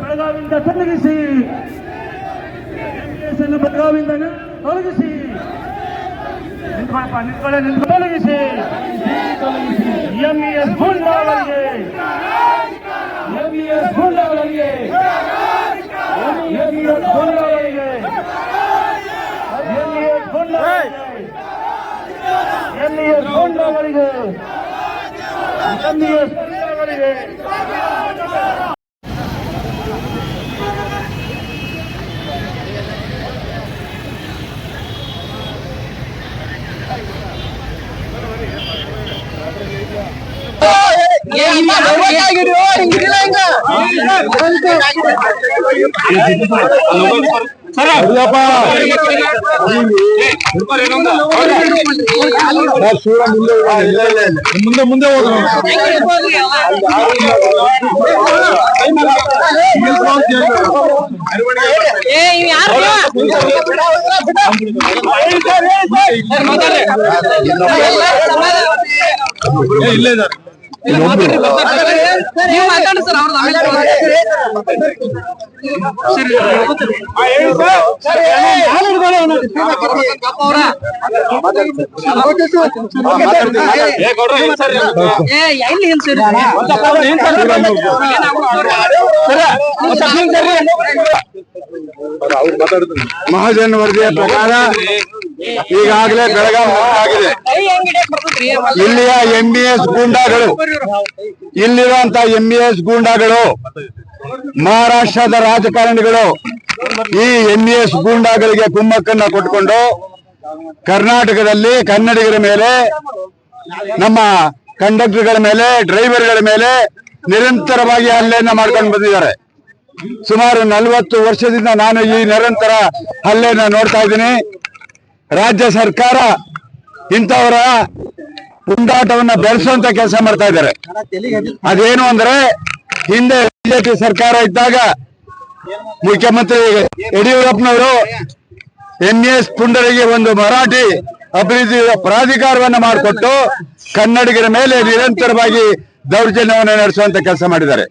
ಬೆಳಗಾವಿಯಿಂದ ತೊಲಗಿಸಿ ಅನ್ನು ಬೆಳಗಾವಿಯಿಂದ ತೊಲಗಿಸಿ ನಿಂತ್ಕೊಳ್ಳಪ್ಪ ನಿಂತ್ಕೊಳ್ಳೆ ನಿಂತ್ಕೊಳ್ಳ ತೊಲಗಿಸಿ ಎಂ ಇ ಎಸ್ ಗೂಂಡಾವರಿಗೆ ಎಂ ಇ ಎಸ್ ಗೂಂಡಾವರಿಗೆ ಎಂ ಇ ಎಸ್ ಗೂಂಡಾವರಿಗೆ ಎಂ ಇ ಎಸ್ ಗೂಂಡಾವರಿಗೆ ಎಂ ಇ ಎಸ್ ಗೂಂಡಾವರಿಗೆ ಎಂ ಇ ಎಸ್ ಗೂಂಡಾವರಿಗೆ ಮುಂದೆ ಮುಂದೆ ಹೋದ್ರು ಏ ಇವ್ ಯಾರು ಇಲ್ಲೇ ಇದ್ದಾರೆ ನೀವು ಮಾತಾಡಿ ಸರ್ ಅವ್ರದ್ದು ಆಮೇಲೆ ಏ ಎಲ್ಲಿ ಹಿಂಸರಿ ಮಹಾಜನ್ ವರದಿಯ ಪ್ರಕಾರ ಈಗಾಗಲೇ ಬೆಳಗಾವಿ ಆಗಿದೆ. ಇಲ್ಲಿಯ ಎಸ್ ಗೂಂಡಾಗಳು, ಇಲ್ಲಿರುವಂತ ಎಸ್ ಗೂಂಡಾಗಳು, ಮಹಾರಾಷ್ಟ್ರದ ರಾಜಕಾರಣಿಗಳು ಈ ಎಂ ಬಿ ಎಸ್ ಗೂಂಡಾಗಳಿಗೆ ಕುಮ್ಮಕ್ಕನ್ನ ಕೊಟ್ಟುಕೊಂಡು ಕರ್ನಾಟಕದಲ್ಲಿ ಕನ್ನಡಿಗರ ಮೇಲೆ, ನಮ್ಮ ಕಂಡಕ್ಟರ್ಗಳ ಮೇಲೆ, ಡ್ರೈವರ್ಗಳ ಮೇಲೆ ನಿರಂತರವಾಗಿ ಹಲ್ಲೆಯನ್ನ ಮಾಡ್ಕೊಂಡು ಬಂದಿದ್ದಾರೆ. ಸುಮಾರು ನಲವತ್ತು ವರ್ಷದಿಂದ ನಾನು ಈ ನಿರಂತರ ಹಲ್ಲೆಯನ್ನ ನೋಡ್ತಾ ಇದ್ದೀನಿ. ರಾಜ್ಯ ಸರ್ಕಾರ ಇಂಥವರ ಪುಂಡಾಟವನ್ನ ಬೆಳೆಸುವಂತ ಕೆಲಸ ಮಾಡ್ತಾ ಇದ್ದಾರೆ. ಅದೇನು ಅಂದ್ರೆ ಹಿಂದೆ ಬಿಜೆಪಿ ಸರ್ಕಾರ ಇದ್ದಾಗ ಮುಖ್ಯಮಂತ್ರಿ ಯಡಿಯೂರಪ್ಪನವರು ಎನ್ ಎಸ್ ಪುಂಡರಿಗೆ ಒಂದು ಮರಾಠಿ ಅಭಿವೃದ್ಧಿ ಪ್ರಾಧಿಕಾರವನ್ನ ಮಾಡಿಕೊಟ್ಟು ಕನ್ನಡಿಗರ ಮೇಲೆ ನಿರಂತರವಾಗಿ ದೌರ್ಜನ್ಯವನ್ನು ನಡೆಸುವಂತ ಕೆಲಸ ಮಾಡಿದ್ದಾರೆ.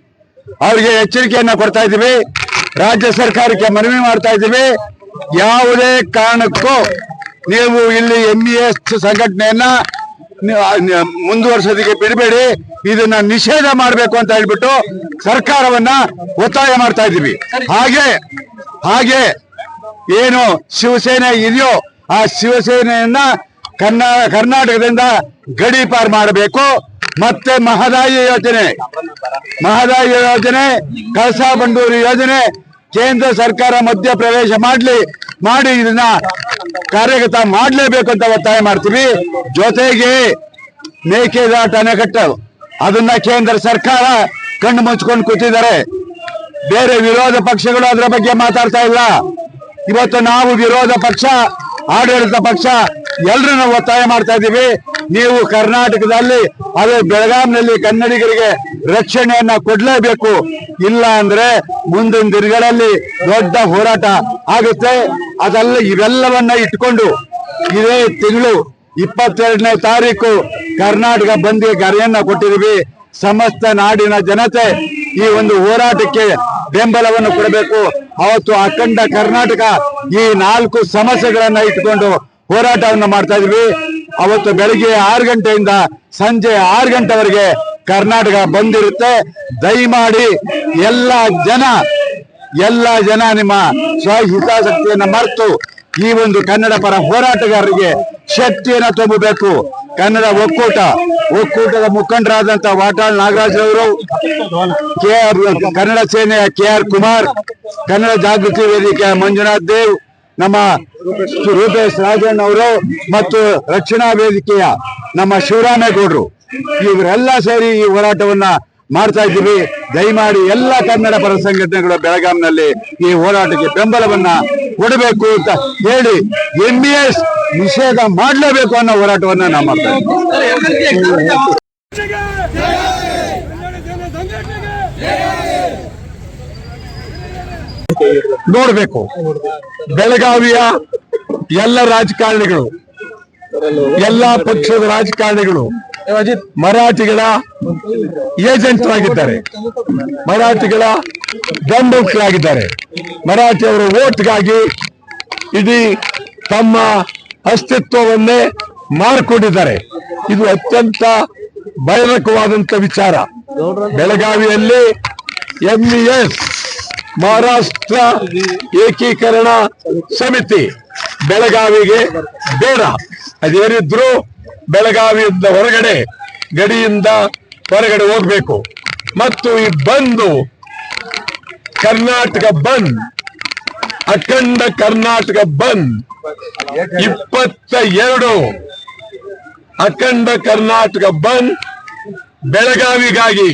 ಅವರಿಗೆ ಎಚ್ಚರಿಕೆಯನ್ನ ಕೊಡ್ತಾ ಇದ್ದೀವಿ. ರಾಜ್ಯ ಸರ್ಕಾರಕ್ಕೆ ಮನವಿ ಮಾಡ್ತಾ ಇದ್ದೀವಿ. ಯಾವುದೇ ಕಾರಣಕ್ಕೂ ನೀವು ಇಲ್ಲಿ ಎಂ ಇ ಎಸ್ ಸಂಘಟನೆಯನ್ನ ಮುಂದುವರ್ಸೋದಕ್ಕೆ ಬಿಡಬೇಡಿ. ಇದನ್ನ ನಿಷೇಧ ಮಾಡಬೇಕು ಅಂತ ಹೇಳ್ಬಿಟ್ಟು ಸರ್ಕಾರವನ್ನ ಒತ್ತಾಯ ಮಾಡ್ತಾ ಇದ್ದೀವಿ. ಹಾಗೆ ಹಾಗೆ ಏನು ಶಿವಸೇನೆ ಇದೆಯೋ ಆ ಶಿವಸೇನೆಯನ್ನ ಕರ್ನಾ, ಕರ್ನಾಟಕದಿಂದ ಗಡೀಪಾರ್ ಮಾಡಬೇಕು. ಮತ್ತೆ ಮಹದಾಯಿ ಯೋಜನೆ ಮಹದಾಯಿ ಯೋಜನೆ, ಕಳಸಾ ಬಂಡೂರಿ ಯೋಜನೆ ಕೇಂದ್ರ ಸರ್ಕಾರ ಮಧ್ಯ ಪ್ರವೇಶ ಮಾಡ್ಲಿ, ಮಾಡಿ ಇದನ್ನ ಕಾರ್ಯಗತ ಮಾಡ್ಲೇಬೇಕು ಅಂತ ಒತ್ತಾಯ ಮಾಡ್ತೀವಿ. ಜೊತೆಗೆ ಮೇಕೆದಾಟ ಅಣೆಕಟ್ಟು, ಅದನ್ನ ಕೇಂದ್ರ ಸರ್ಕಾರ ಕಣ್ಣು ಮುಚ್ಕೊಂಡು ಕೂತಿದ್ದಾರೆ. ಬೇರೆ ವಿರೋಧ ಪಕ್ಷಗಳು ಅದರ ಬಗ್ಗೆ ಮಾತಾಡ್ತಾ ಇಲ್ಲ. ಇವತ್ತು ನಾವು ವಿರೋಧ ಪಕ್ಷ ಆಡಳಿತ ಪಕ್ಷ ಎಲ್ರನ್ನ ಒತ್ತಾಯ ಮಾಡ್ತಾ ಇದ್ದೀವಿ. ನೀವು ಕರ್ನಾಟಕದಲ್ಲಿ, ಅದೇ ಬೆಳಗಾಂನಲ್ಲಿ ಕನ್ನಡಿಗರಿಗೆ ರಕ್ಷಣೆಯನ್ನ ಕೊಡ್ಲೇಬೇಕು. ಇಲ್ಲ ಅಂದ್ರೆ ಮುಂದಿನ ದಿನಗಳಲ್ಲಿ ದೊಡ್ಡ ಹೋರಾಟ ಆಗುತ್ತೆ. ಅದೆಲ್ಲ ಇವೆಲ್ಲವನ್ನ ಇಟ್ಕೊಂಡು ಇದೇ ತಿಂಗಳು ಇಪ್ಪತ್ತೆರಡನೇ ತಾರೀಕು ಕರ್ನಾಟಕ ಬಂದ್ಗೆ ಗರೆಯನ್ನ ಕೊಟ್ಟಿದ್ದೀವಿ. ಸಮಸ್ತ ನಾಡಿನ ಜನತೆ ಈ ಒಂದು ಹೋರಾಟಕ್ಕೆ ಬೆಂಬಲವನ್ನು ಕೊಡಬೇಕು. ಅವತ್ತು ಅಖಂಡ ಕರ್ನಾಟಕ ಈ ನಾಲ್ಕು ಸಮಸ್ಯೆಗಳನ್ನ ಇಟ್ಕೊಂಡು ಹೋರಾಟವನ್ನು ಮಾಡ್ತಾ ಇದ್ವಿ. ಅವತ್ತು ಬೆಳಿಗ್ಗೆ ಆರು ಗಂಟೆಯಿಂದ ಸಂಜೆ ಆರು ಗಂಟೆವರೆಗೆ ಕರ್ನಾಟಕ ಬಂದಿರುತ್ತೆ. ದಯಮಾಡಿ ಎಲ್ಲ ಜನ ಎಲ್ಲ ಜನ ನಿಮ್ಮ ಸ್ವಹಿತಾಸಕ್ತಿಯನ್ನ ಮರೆತು ಈ ಒಂದು ಕನ್ನಡ ಪರ ಹೋರಾಟಗಾರರಿಗೆ ಶಕ್ತಿಯನ್ನ ತುಂಬಬೇಕು. ಕನ್ನಡ ಒಕ್ಕೂಟ, ಒಕ್ಕೂಟದ ಮುಖಂಡರಾದಂತಹ ವಾಟಾಳ್ ನಾಗರಾಜ್ ಅವರು ಕೆ ಆರ್ ಕನ್ನಡ ಸೇನೆಯ ಕೆ ಆರ್ ಕುಮಾರ್, ಕನ್ನಡ ಜಾಗೃತಿ ವೇದಿಕೆಯ ಮಂಜುನಾಥ್ ದೇವ್, ನಮ್ಮ ರೂಪೇಶ್ ರಾಜಣ್ಣ ಅವರು ಮತ್ತು ರಕ್ಷಣಾ ವೇದಿಕೆಯ ನಮ್ಮ ಶಿವರಾಮೇಗೌಡರು. ಇವರೆಲ್ಲ ಸೇರಿ ಈ ಹೋರಾಟವನ್ನ ಮಾಡ್ತಾ ಇದ್ದೀವಿ. ದಯಮಾಡಿ ಎಲ್ಲ ಕನ್ನಡ ಪರ ಸಂಘಟನೆಗಳು ಬೆಳಗಾಂನಲ್ಲಿ ಈ ಹೋರಾಟಕ್ಕೆ ಬೆಂಬಲವನ್ನ ಕೊಡಬೇಕು ಅಂತ ಹೇಳಿ ಎಂ ಬಿ ಎಸ್ ನಿಷೇಧ ಮಾಡಲೇಬೇಕು ಅನ್ನೋ ಹೋರಾಟವನ್ನ ನಾವು ಮಾಡ್ತಾ ನೋಡ್ಬೇಕು. ಬೆಳಗಾವಿಯ ಎಲ್ಲ ರಾಜಕಾರಣಿಗಳು ಎಲ್ಲಾ ಪಕ್ಷದ ರಾಜಕಾರಣಿಗಳು ಮರಾಠಿಗಳ ಏಜೆಂಟ್ರಾಗಿದ್ದಾರೆ ಮರಾಠಿಗಳ ಬೆಂಬಲಿತರಾಗಿದ್ದಾರೆ ಮರಾಠಿಯವರ ಓಟ್ಗಾಗಿ ಇಡೀ ತಮ್ಮ ಅಸ್ತಿತ್ವವನ್ನೇ ಮಾರ್ಕೊಂಡಿದ್ದಾರೆ. ಇದು ಅತ್ಯಂತ ಭಯಾನಕವಾದಂತ ವಿಚಾರ. ಬೆಳಗಾವಿಯಲ್ಲಿ ಎಂಇಎಸ್ ಮಹಾರಾಷ್ಟ್ರ ಏಕೀಕರಣ ಸಮಿತಿ ಬೆಳಗಾವಿಗೆ ಬೇಡ. ಅದೇನಿದ್ರು ಬೆಳಗಾವಿಯಿಂದ ಹೊರಗಡೆ, ಗಡಿಯಿಂದ ಹೊರಗಡೆ ಹೋಗ್ಬೇಕು. ಮತ್ತು ಈ ಬಂದು ಕರ್ನಾಟಕ ಬಂದ್, ಅಖಂಡ ಕರ್ನಾಟಕ ಬಂದ್ ಇಪ್ಪತ್ತ ಎರಡು ಅಖಂಡ ಕರ್ನಾಟಕ ಬಂದ್, ಬೆಳಗಾವಿಗಾಗಿ,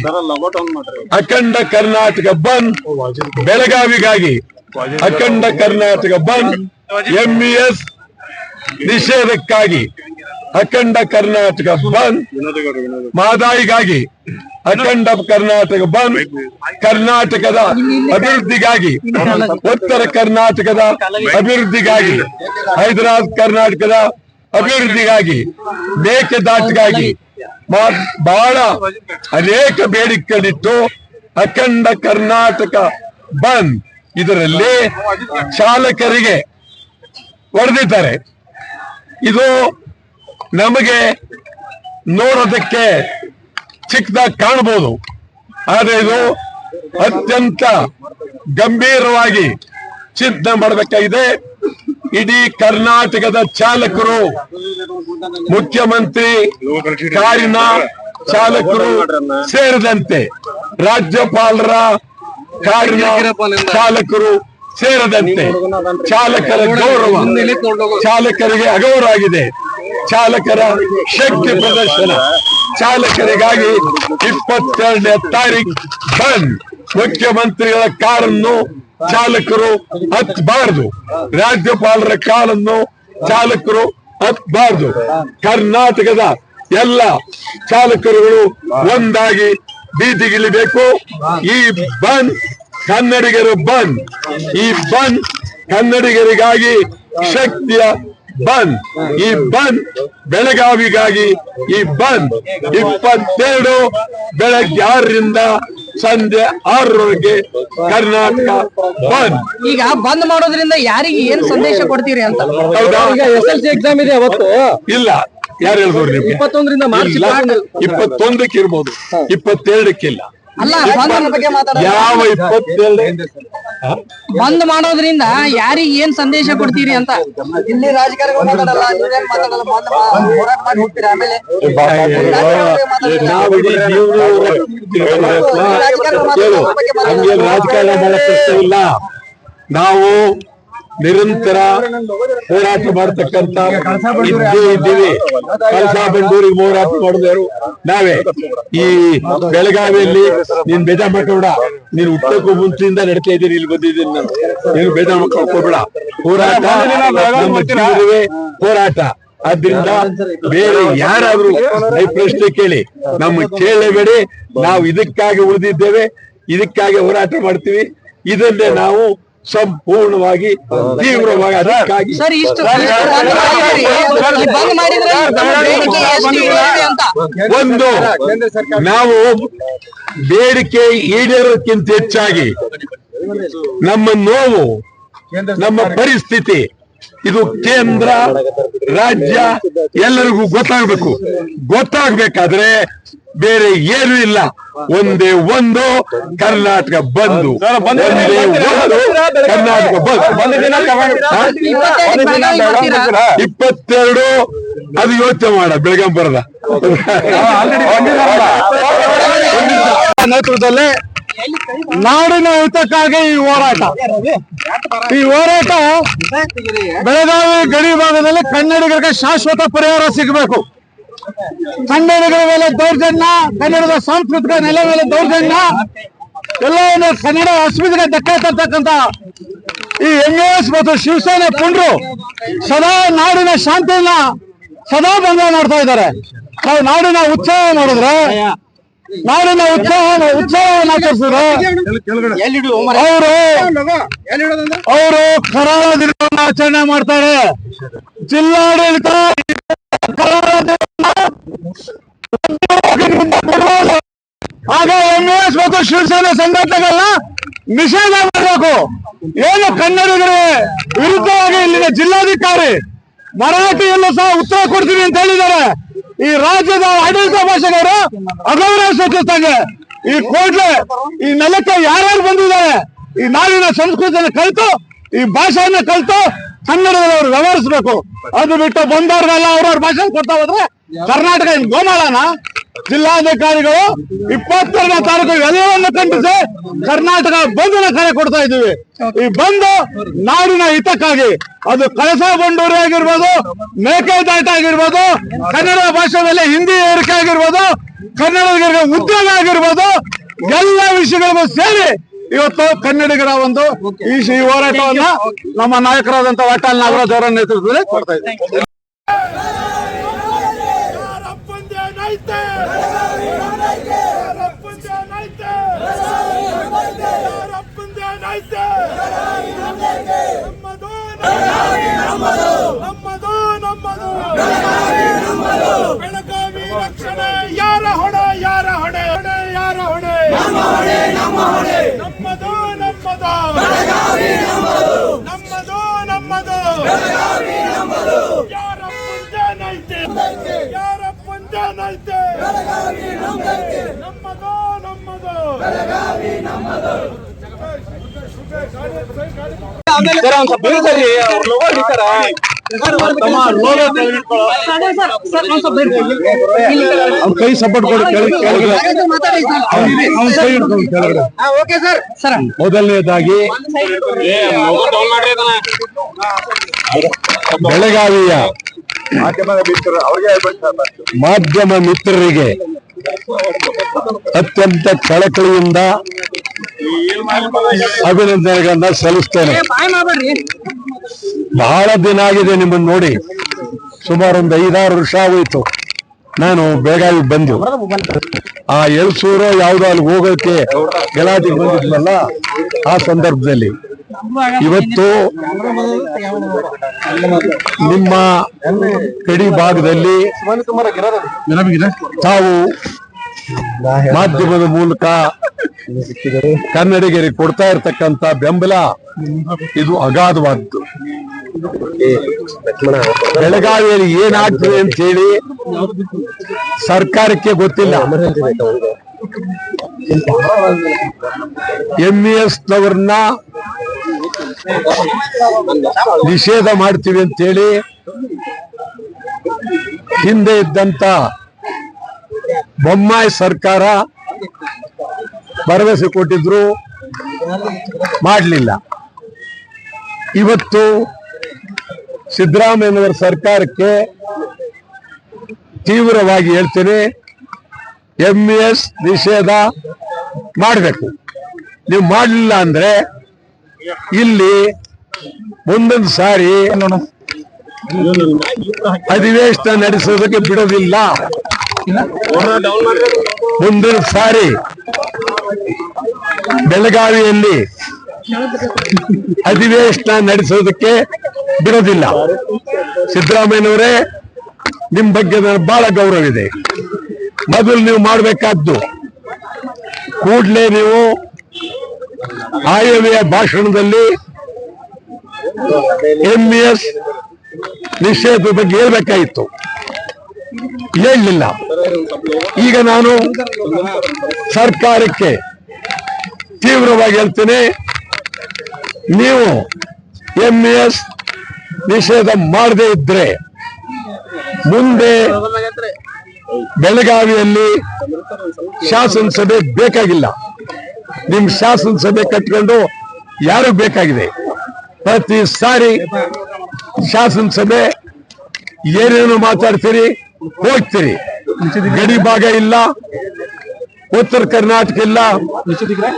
ಅಖಂಡ ಕರ್ನಾಟಕ ಬಂದ್, ಬೆಳಗಾವಿಗಾಗಿ, ಅಖಂಡ ಕರ್ನಾಟಕ ಬಂದ್ ಎಂಇಎಸ್ ನಿಷೇಧಕ್ಕಾಗಿ ಅಖಂಡ ಕರ್ನಾಟಕ ಬಂದ್ ಮಾದಾಯಿಗಾಗಿ ಅಖಂಡ ಕರ್ನಾಟಕ ಬಂದ್ ಕರ್ನಾಟಕದ ಅಭಿವೃದ್ಧಿಗಾಗಿ ಉತ್ತರ ಕರ್ನಾಟಕದ ಅಭಿವೃದ್ಧಿಗಾಗಿ ಹೈದರಾಬಾದ್ ಕರ್ನಾಟಕದ ಅಭಿವೃದ್ಧಿಗಾಗಿ ಮೇಕೆದಾಟಿಗಾಗಿ ಬಹಳ ಅನೇಕ ಬೇಡಿಕೆಗಳಿಟ್ಟು ಅಖಂಡ ಕರ್ನಾಟಕ ಬಂದ್ ಇದರಲ್ಲಿ ಚಾಲಕರಿಗೆ ಹೊಡೆದಿದ್ದಾರೆ. ಇದು ನಮಗೆ ನೋಡೋದಕ್ಕೆ ಚಿಕ್ಕದಾಗಿ ಕಾಣಬಹುದು ಆದರೆ ಇದು ಅತ್ಯಂತ ಗಂಭೀರವಾಗಿ ಚಿಂತನೆ ಮಾಡಬೇಕಾಗಿದೆ. ಇಡೀ ಕರ್ನಾಟಕದ ಚಾಲಕರು ಮುಖ್ಯಮಂತ್ರಿ ಕಾರಿನ ಚಾಲಕರು ಸೇರಿದಂತೆ ರಾಜ್ಯಪಾಲರ ಕಾರಿನ ಚಾಲಕರು ಸೇರದಂತೆ ಚಾಲಕರ ಗೌರವ ಚಾಲಕರಿಗೆ ಅಗೌರವ ಆಗಿದೆ. ಚಾಲಕರ ಶಕ್ತಿ ಪ್ರದರ್ಶನ. ಚಾಲಕರಿಗಾಗಿ ಇಪ್ಪತ್ತೆರಡನೇ ತಾರೀಕು ಬಂದ್. ಮುಖ್ಯಮಂತ್ರಿಗಳ ಕಾರನ್ನು ಚಾಲಕರು ಹತ್ತಬಾರದು ರಾಜ್ಯಪಾಲರ ಕಾರನ್ನು ಚಾಲಕರು ಹತ್ತಬಾರದು ಕರ್ನಾಟಕದ ಎಲ್ಲ ಚಾಲಕರುಗಳು ಒಂದಾಗಿ ಬೀದಿಗಿಳಿಬೇಕು. ಈ ಬಂದ್ ಕನ್ನಡಿಗರು ಬಂದ್. ಈ ಬಂದ್ ಕನ್ನಡಿಗರಿಗಾಗಿ ಶಕ್ತಿಯ ಬಂದ್. ಈ ಬಂದ್ ಬೆಳಗಾವಿಗಾಗಿ ಈ ಬಂದ್. ಇಪ್ಪತ್ತೆರಡು ಬೆಳಗ್ಗೆ ಆರರಿಂದ ಸಂಜೆ ಆರರವರೆಗೆ ಕರ್ನಾಟಕ ಬಂದ್. ಈಗ ಬಂದ್ ಮಾಡೋದ್ರಿಂದ ಯಾರಿಗೆ ಏನ್ ಸಂದೇಶ ಕೊಡ್ತೀರಿ ಅಂತ? ಹೌದಾ? ಎಸ್ ಎಲ್ ಸಿ ಎಕ್ಸಾಮ್ ಇದೆ ಅವತ್ತು. ಇಲ್ಲ. ಯಾರು ಹೇಳ್ಬೋದು ನಿಮ್ಗೆ? ಇಪ್ಪತ್ತೊಂದರಿಂದ ಮಾರ್ಚ್. ಇಪ್ಪತ್ತೊಂದಕ್ಕೆ ಇರ್ಬೋದು ಇಪ್ಪತ್ತೆರಡಕ್ಕಿಲ್ಲ. ಯಾವ? ಬಂದ್ ಮಾಡೋದ್ರಿಂದ ಯಾರಿಗೆ ಏನ್ ಸಂದೇಶ ಕೊಡ್ತೀರಿ ಅಂತ ಇಲ್ಲಿ ರಾಜಕಾರಣ ಮಾಡೋ ಪ್ರಶ್ನೆ ಇಲ್ಲ ನಾವು ನಿರಂತರ ಹೋರಾಟ ಮಾಡತಕ್ಕಂತ ಇದ್ದೇ ಇದ್ದೀವಿ. ಕಳಸಾ ಬಂಡೂರಿಗೆ ಹೋರಾಟ ಮಾಡಿದವರು ನಾವೇ. ಈ ಬೆಳಗಾವಿಯಲ್ಲಿ ನೀನ್ ಬೇಜ ಮಾಡ್ಕೊಬಿಡ ನೀನ್ ಹುಟ್ಟಕ್ಕೂ ಮುಂಚೆಯಿಂದ ನಡ್ತಾ ಇದ್ದೀನಿ ಇಲ್ಲಿ ಬಂದಿದ್ದೀನಿ ನಾನು. ನೀನು ಬೇಜಾ ಮಾಡ್ಕೊಬಿಡ ಹೋರಾಟ ಹೋರಾಟ. ಆದ್ರಿಂದ ಬೇರೆ ಯಾರಾದ್ರೂ ಈ ಪ್ರಶ್ನೆ ಕೇಳಿ, ನಮ್ಮ ಕೇಳಬೇಡಿ. ನಾವು ಇದಕ್ಕಾಗಿ ಉಳಿದಿದ್ದೇವೆ, ಇದಕ್ಕಾಗಿ ಹೋರಾಟ ಮಾಡ್ತೀವಿ. ಇದನ್ನೇ ನಾವು ಸಂಪೂರ್ಣವಾಗಿ ತೀವ್ರವಾಗಿ ಅದಕ್ಕಾಗಿ ಒಂದು ನಾವು ಬೇಡಿಕೆ ಈಡೇರೋಕ್ಕಿಂತ ಹೆಚ್ಚಾಗಿ ನಮ್ಮ ನೋವು ನಮ್ಮ ಪರಿಸ್ಥಿತಿ ಇದು ಕೇಂದ್ರ ರಾಜ್ಯ ಎಲ್ಲರಿಗೂ ಗೊತ್ತಾಗಬೇಕು. ಗೊತ್ತಾಗ್ಬೇಕಾದ್ರೆ ಬೇರೆ ಏನು ಇಲ್ಲ. ಒಂದೇ ಒಂದು ಕರ್ನಾಟಕ ಬಂದು. ಕರ್ನಾಟಕ ಬಂದು? ಇಪ್ಪತ್ತೆರಡು? ಅದು ಯೋಚನೆ ಮಾಡ ಬೆಳಗಾಂ ಬರದ. ನೇತೃತ್ವದಲ್ಲಿ ನಾಡಿನ ಹಿತಕ್ಕಾಗಿ ಈ ಹೋರಾಟ. ಈ ಹೋರಾಟ ಬೆಳಗಾವಿ ಗಡಿ ಭಾಗದಲ್ಲಿ ಕನ್ನಡಿಗರಿಗೆ ಶಾಶ್ವತ ಪರಿಹಾರ ಸಿಗಬೇಕು. ಕನ್ನಡಿಗರ ಮೇಲೆ ದೌರ್ಜನ್ಯ, ಕನ್ನಡದ ಸಾಂಸ್ಕೃತಿಕ ನೆಲೆ ಮೇಲೆ ದೌರ್ಜನ್ಯ ಎಲ್ಲವನ್ನು ಕನ್ನಡ ಅಸ್ಮಿತೆಗೆ ಧಕ್ಕೆ ತರ್ತಕ್ಕಂತ ಈ ಎಂಎಸ್ ಮತ್ತು ಶಿವಸೇನೆ ಪುಂಡ್ರು ಸದಾ ನಾಡಿನ ಶಾಂತಿಯನ್ನ ಸದಾ ಭಂಗ ಮಾಡ್ತಾ ಇದ್ದಾರೆ. ನಾವು ನಾಡಿನ ಉತ್ಸಾಹ ಮಾಡಿದ್ರೆ ನಾಡಿನ ಉತ್ಸವ ಉತ್ಸವವನ್ನು ಆಚರಿಸಿದ್ರು ಅವರು ಅವರು ಕರಾಳ ದಿನವನ್ನು ಆಚರಣೆ ಮಾಡ್ತಾರೆ. ಜಿಲ್ಲಾಡಳಿತ ಆಗ ಎಂಎಸ್ ಮತ್ತು ಶಿವಸೇನೆ ಸಂಘಟನೆಗಳನ್ನ ನಿಷೇಧ ಮಾಡಬೇಕು. ಏನು ಕನ್ನಡಿಗರ ವಿರುದ್ಧವಾಗಿ ಇಲ್ಲಿನ ಜಿಲ್ಲಾಧಿಕಾರಿ ಮರಾಠಿಯಲ್ಲೂ ಸಹ ಉತ್ತರ ಕೊಡ್ತೀನಿ ಅಂತ ಹೇಳಿದ್ದಾರೆ. ಈ ರಾಜ್ಯದ ಆಡಳಿತ ಭಾಷೆಗವರು ಅಗೌರವ ಸೂಚಿಸ್ತಾರೆ ಈ ಕೋಟ್ಲೆ ಈ ನೆಲಕ್ಕೆ ಯಾರ್ಯಾರು ಬಂದಿದ್ದಾರೆ, ಈ ನಾಡಿನ ಸಂಸ್ಕೃತಿಯನ್ನು ಕಲಿತು, ಈ ಭಾಷೆಯನ್ನ ಕಲಿತು ಕನ್ನಡದಲ್ಲಿ ಅವರು ವ್ಯವಹರಿಸಬೇಕು. ಅದು ಬಿಟ್ಟು ಬಂದವ್ರಿಗೆಲ್ಲ ಅವ್ರವ್ರ ಭಾಷೆ ಕೊಡ್ತಾ ಹೋದ್ರೆ ಕರ್ನಾಟಕ ಗೋಮಾಳನ? ಜಿಲ್ಲಾಧಿಕಾರಿಗಳು ಇಪ್ಪತ್ತೆರಡನೇ ತಾರೀಕು ಎಲ್ಲವನ್ನು ಖಂಡಿಸಿ ಕರ್ನಾಟಕ ಬಂಧನ ಕರೆ ಕೊಡ್ತಾ ಇದ್ದೀವಿ. ಈ ಬಂದು ನಾಡಿನ ಹಿತಕ್ಕಾಗಿ ಅದು ಕಳಸ ಬಂಡೂರಿ ಆಗಿರ್ಬೋದು, ಮೇಕೆದಾಟ ಆಗಿರ್ಬೋದು, ಕನ್ನಡ ಭಾಷೆ ಮೇಲೆ ಹಿಂದಿ ಏರಿಕೆ ಆಗಿರ್ಬೋದು, ಕನ್ನಡಿಗರಿಗೆ ಉದ್ಯೋಗ ಆಗಿರ್ಬೋದು, ಎಲ್ಲ ವಿಷಯಗಳಿಗೂ ಸೇರಿ ಇವತ್ತು ಕನ್ನಡಿಗರ ಒಂದು ಈ ಹೋರಾಟವನ್ನ ನಮ್ಮ ನಾಯಕರಾದಂತ ವಾಟಾಲ್ ನಾಗರಾಜ್ ಅವರ ನೇತೃತ್ವದಲ್ಲಿ ಕೊಡ್ತಾ ಇದ್ದೀವಿ ಯಾರಪ್ಪಂದೆ ನೈತೆ ಯಾರಪ್ಪಂದೆ ನೈತೆ ಯಾರಪ್ಪಂದೆ ನೈತೆ ನಮ್ಮದು ನಮ್ಮದು ನಮ್ಮದು ಬೆಳಗಾವಿ ರಕ್ಷಣೆ ಯಾರ ಹೊಣೆ ಯಾರ ಹೊಣೆ ಹೊಣೆ? ಯಾರ ಹೊಣೆ ನಮ್ಮದು ನಮ್ಮದು ನಮ್ಮದು ನಮ್ಮದು ಯಾರ ಪುಂಜ ನೈತೆ ಯಾರ ಪುಂಜ ನೈತೆ ನಮ್ಮದು. ನಮ್ಮದು ಅವ್ರ ಕೈ ಸಪೋರ್ಟ್ ಕೊಡಿ ಮೊದಲನೇದಾಗಿ ಬೆಳಗಾವಿಯ ಮಾಧ್ಯಮ ಮಿತ್ರರಿಗೆ ಅತ್ಯಂತ ಕಳಕಳಿಯಿಂದ ಅಭಿನಂದನೆಗಳನ್ನ ಸಲ್ಲಿಸ್ತೇನೆ. ಬಹಳ ದಿನ ಆಗಿದೆ ನಿಮ್ಮನ್ನು ನೋಡಿ. ಸುಮಾರು ಒಂದು ಐದಾರು ವರ್ಷ ಆಗೋಯ್ತು. ನಾನು ಬೆಳಗಾವಿ ಬಂದು. ಆ ಎಲ್ಸೂರು ಯಾವುದೋ ಅಲ್ಲಿ ಹೋಗೋಕೆ ಗಲಾಟೆಗೆ ಬಂದಿದ್ವಲ್ಲ ಆ ಸಂದರ್ಭದಲ್ಲಿ. ಇವತ್ತು ನಿಮ್ಮ ಗಡಿ ಭಾಗದಲ್ಲಿ ತಾವು ಮಾಧ್ಯಮದ ಮೂಲಕ ಕನ್ನಡಿಗರಿಗೆ ಕೊಡ್ತಾ ಇರತಕ್ಕಂತ ಬೆಂಬಲ ಇದು ಅಗಾಧವಾದ್ದು. ಬೆಳಗಾವಿಯಲ್ಲಿ ಏನಾಗ್ತದೆ ಅಂತ ಹೇಳಿ ಸರ್ಕಾರಕ್ಕೆ ಗೊತ್ತಿಲ್ಲ. ಎಂ ಎಸ್ ನವರನ್ನ ನಿಷೇಧ ಮಾಡ್ತೀವಿ ಅಂತೇಳಿ ಹಿಂದೆ ಇದ್ದಂತ ಬೊಮ್ಮಾಯಿ ಸರ್ಕಾರ ಭರವಸೆ ಕೊಟ್ಟಿದ್ರು ಮಾಡಲಿಲ್ಲ. ಇವತ್ತು ಸಿದ್ದರಾಮಯ್ಯನವರ ಸರ್ಕಾರಕ್ಕೆ ತೀವ್ರವಾಗಿ ಹೇಳ್ತೇನೆ ಎಂ ಎಸ್ ನಿಷೇಧ ಮಾಡಬೇಕು. ನೀವು ಮಾಡಲಿಲ್ಲ ಅಂದ್ರೆ ಇಲ್ಲಿ ಮುಂದೊಂದು ಸಾರಿ ಅಧಿವೇಶನ ನಡೆಸೋದಕ್ಕೆ ಬಿಡೋದಿಲ್ಲ. ಮುಂದಿನ ಸಾರಿ ಬೆಳಗಾವಿಯಲ್ಲಿ ಅಧಿವೇಶನ ನಡೆಸೋದಕ್ಕೆ ಬಿಡೋದಿಲ್ಲ. ಸಿದ್ದರಾಮಯ್ಯನವರೇ, ನಿಮ್ ಬಗ್ಗೆ ನನಗೆ ಬಹಳ ಗೌರವ ಇದೆ ಮೊದಲು ನೀವು ಮಾಡಬೇಕಾದ್ದು ಕೂಡಲೇ ನೀವು ಆಯವ್ಯಯ ಭಾಷಣದಲ್ಲಿ ಎಂ ಎಸ್ ನಿಷೇಧ ಬಗ್ಗೆ ಹೇಳ್ಬೇಕಾಗಿತ್ತು ಹೇಳಲಿಲ್ಲ. ಈಗ ನಾನು ಸರ್ಕಾರಕ್ಕೆ ತೀವ್ರವಾಗಿ ಹೇಳ್ತೇನೆ, ನೀವು ಎಂ ಎಸ್ ನಿಷೇಧ ಮಾಡದೇ ಇದ್ರೆ ಮುಂದೆ ಬೆಳಗಾವಿಯಲ್ಲಿ ಶಾಸನಸಭೆ ಬೇಕಾಗಿಲ್ಲ. ನಿಮ್ ಶಾಸನಸಭೆ ಕಟ್ಕೊಂಡು ಯಾರು ಬೇಕಾಗಿದೆ? ಪ್ರತಿ ಸಾರಿ ಶಾಸನ ಸಭೆ ಏನೇನು ಮಾತಾಡ್ತೀರಿ, ಹೋಗ್ತೀರಿ. ಗಡಿ ಭಾಗ ಇಲ್ಲ, ಉತ್ತರ ಕರ್ನಾಟಕ ಇಲ್ಲ,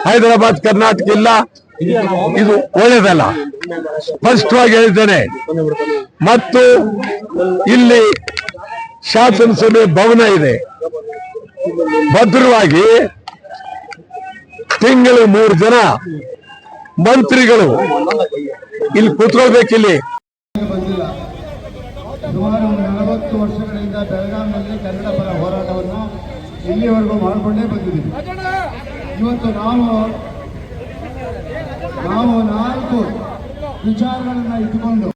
ಹೈದರಾಬಾದ್ ಕರ್ನಾಟಕ ಇಲ್ಲ, ಇದು ಒಳ್ಳೇದಲ್ಲ. ಸ್ಪಷ್ಟವಾಗಿ ಹೇಳಿದ್ದೇನೆ. ಮತ್ತು ಇಲ್ಲಿ ಶಾಸನಸಭೆ ಭವನ ಇದೆ. ಭದ್ರವಾಗಿ ತಿಂಗಳು ಮೂರು ಜನ ಮಂತ್ರಿಗಳು ಇಲ್ಲಿ ಕೂತ್ಕೊಳ್ಬೇಕಿಲ್ಲಿ. ಬಂದಿಲ್ಲ ಸುಮಾರು ನಲವತ್ತು ವರ್ಷಗಳಿಂದ ಬೆಳಗಾವಿನಲ್ಲಿ ಕನ್ನಡ ಪರ ಹೋರಾಟವನ್ನು ಇಲ್ಲಿವರೆಗೂ ಮಾಡಿಕೊಂಡೇ ಬಂದಿದ್ದೀವಿ. ಇವತ್ತು ನಾವು ನಾವು ನಾಲ್ಕು ವಿಚಾರಗಳನ್ನು ಇಟ್ಟುಕೊಂಡು